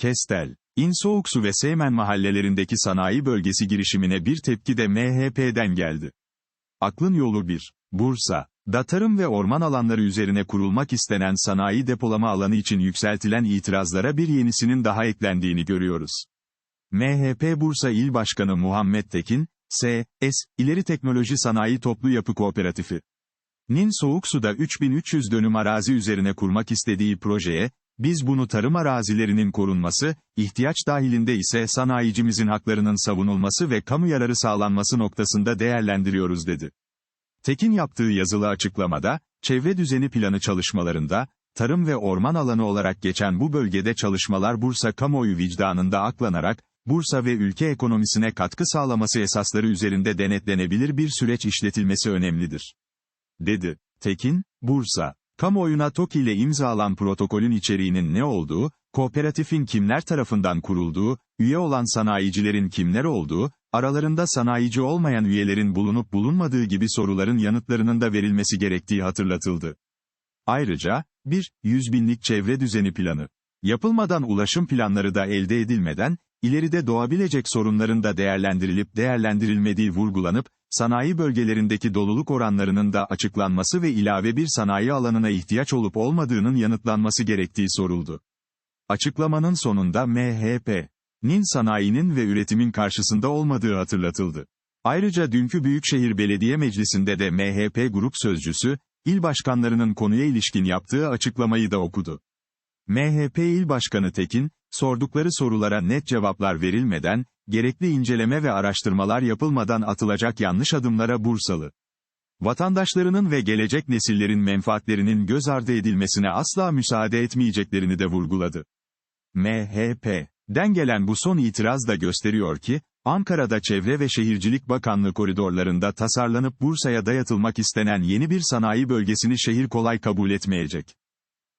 Kestel, İnsoğuksu ve Seymen mahallelerindeki sanayi bölgesi girişimine bir tepki de MHP'den geldi. Aklın yolu 1. Bursa, da tarım ve orman alanları üzerine kurulmak istenen sanayi depolama alanı için yükseltilen itirazlara bir yenisinin daha eklendiğini görüyoruz. MHP Bursa İl Başkanı Muhammed Tekin, S.S. İleri Teknoloji Sanayi Toplu Yapı Kooperatifi. Nin Soğuksu'da 3300 dönüm arazi üzerine kurmak istediği projeye, biz bunu tarım arazilerinin korunması, ihtiyaç dahilinde ise sanayicimizin haklarının savunulması ve kamu yararı sağlanması noktasında değerlendiriyoruz dedi. Tekin yaptığı yazılı açıklamada, çevre düzeni planı çalışmalarında, tarım ve orman alanı olarak geçen bu bölgede çalışmalar Bursa kamuoyu vicdanında aklanarak, Bursa ve ülke ekonomisine katkı sağlaması esasları üzerinde denetlenebilir bir süreç işletilmesi önemlidir. Dedi. Tekin, Bursa, kamuoyuna TOKİ ile imzalan protokolün içeriğinin ne olduğu, kooperatifin kimler tarafından kurulduğu, üye olan sanayicilerin kimler olduğu, aralarında sanayici olmayan üyelerin bulunup bulunmadığı gibi soruların yanıtlarının da verilmesi gerektiği hatırlatıldı. Ayrıca, 1. 100 binlik çevre düzeni planı. Yapılmadan ulaşım planları da elde edilmeden, ileride doğabilecek sorunların da değerlendirilip değerlendirilmediği vurgulanıp, sanayi bölgelerindeki doluluk oranlarının da açıklanması ve ilave bir sanayi alanına ihtiyaç olup olmadığının yanıtlanması gerektiği soruldu. Açıklamanın sonunda MHP, nin sanayinin ve üretimin karşısında olmadığı hatırlatıldı. Ayrıca dünkü Büyükşehir Belediye Meclisi'nde de MHP grup sözcüsü, il başkanlarının konuya ilişkin yaptığı açıklamayı da okudu. MHP İl Başkanı Tekin, sordukları sorulara net cevaplar verilmeden, gerekli inceleme ve araştırmalar yapılmadan atılacak yanlış adımlara Bursalı. Vatandaşlarının ve gelecek nesillerin menfaatlerinin göz ardı edilmesine asla müsaade etmeyeceklerini de vurguladı. MHP, den gelen bu son itiraz da gösteriyor ki, Ankara'da Çevre ve Şehircilik Bakanlığı koridorlarında tasarlanıp Bursa'ya dayatılmak istenen yeni bir sanayi bölgesini şehir kolay kabul etmeyecek.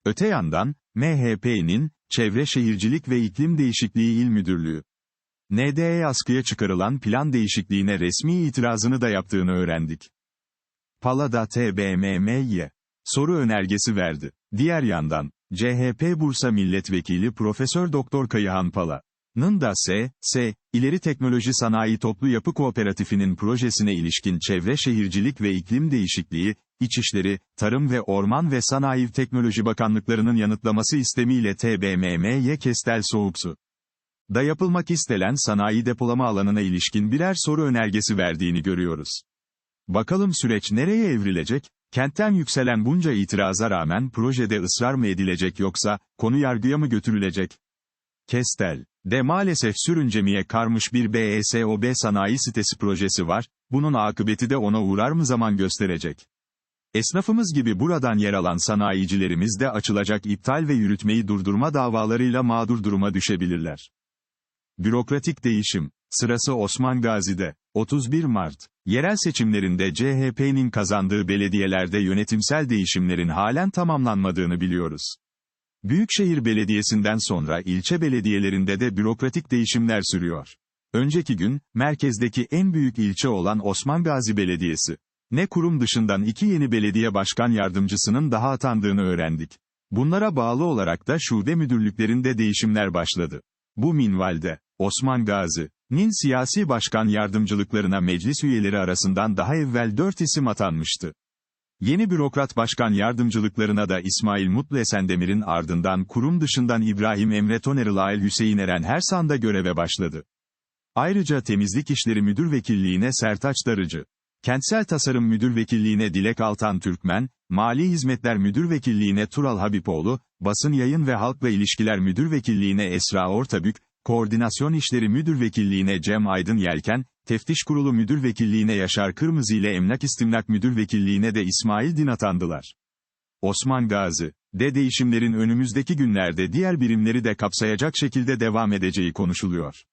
Öte yandan, MHP'nin, Çevre Şehircilik ve İklim Değişikliği İl Müdürlüğü, NDE askıya çıkarılan plan değişikliğine resmi itirazını da yaptığını öğrendik. Palada TBMM'ye soru önergesi verdi. Diğer yandan, CHP Bursa Milletvekili Profesör Doktor Kayıhan Pala'nın da S, S, İleri Teknoloji Sanayi Toplu Yapı Kooperatifinin projesine ilişkin Çevre Şehircilik ve İklim Değişikliği, İçişleri, Tarım ve Orman ve Sanayi Teknoloji Bakanlıklarının yanıtlaması istemiyle TBMM'ye Kestel Soğuksu da yapılmak istenen sanayi depolama alanına ilişkin birer soru önergesi verdiğini görüyoruz. Bakalım süreç nereye evrilecek? Kentten yükselen bunca itiraza rağmen projede ısrar mı edilecek yoksa, konu yargıya mı götürülecek? Kestel, de maalesef sürüncemiye karmış bir BESOB sanayi sitesi projesi var, bunun akıbeti de ona uğrar mı zaman gösterecek. Esnafımız gibi buradan yer alan sanayicilerimiz de açılacak iptal ve yürütmeyi durdurma davalarıyla mağdur duruma düşebilirler. Bürokratik değişim. Sırası Osman Gazi'de. 31 Mart. Yerel seçimlerinde CHP'nin kazandığı belediyelerde yönetimsel değişimlerin halen tamamlanmadığını biliyoruz. Büyükşehir Belediyesi'nden sonra ilçe belediyelerinde de bürokratik değişimler sürüyor. Önceki gün, merkezdeki en büyük ilçe olan Osman Gazi Belediyesi. Ne kurum dışından iki yeni belediye başkan yardımcısının daha atandığını öğrendik. Bunlara bağlı olarak da şube müdürlüklerinde değişimler başladı. Bu minvalde, Osman Gazi'nin siyasi başkan yardımcılıklarına meclis üyeleri arasından daha evvel dört isim atanmıştı. Yeni bürokrat başkan yardımcılıklarına da İsmail Mutlu Esendemir'in ardından kurum dışından İbrahim Emre Toneril Hüseyin Eren Hersan'da göreve başladı. Ayrıca Temizlik İşleri Müdür Vekilliğine Sertaç Darıcı, Kentsel Tasarım Müdür Vekilliğine Dilek Altan Türkmen, Mali Hizmetler Müdür Vekilliğine Tural Habipoğlu, Basın Yayın ve Halkla İlişkiler Müdür Vekilliğine Esra Ortabük, Koordinasyon İşleri Müdür Vekilliğine Cem Aydın Yelken, Teftiş Kurulu Müdür Vekilliğine Yaşar Kırmızı ile Emlak İstimlak Müdür Vekilliğine de İsmail Din atandılar. Osman Gazi, de değişimlerin önümüzdeki günlerde diğer birimleri de kapsayacak şekilde devam edeceği konuşuluyor.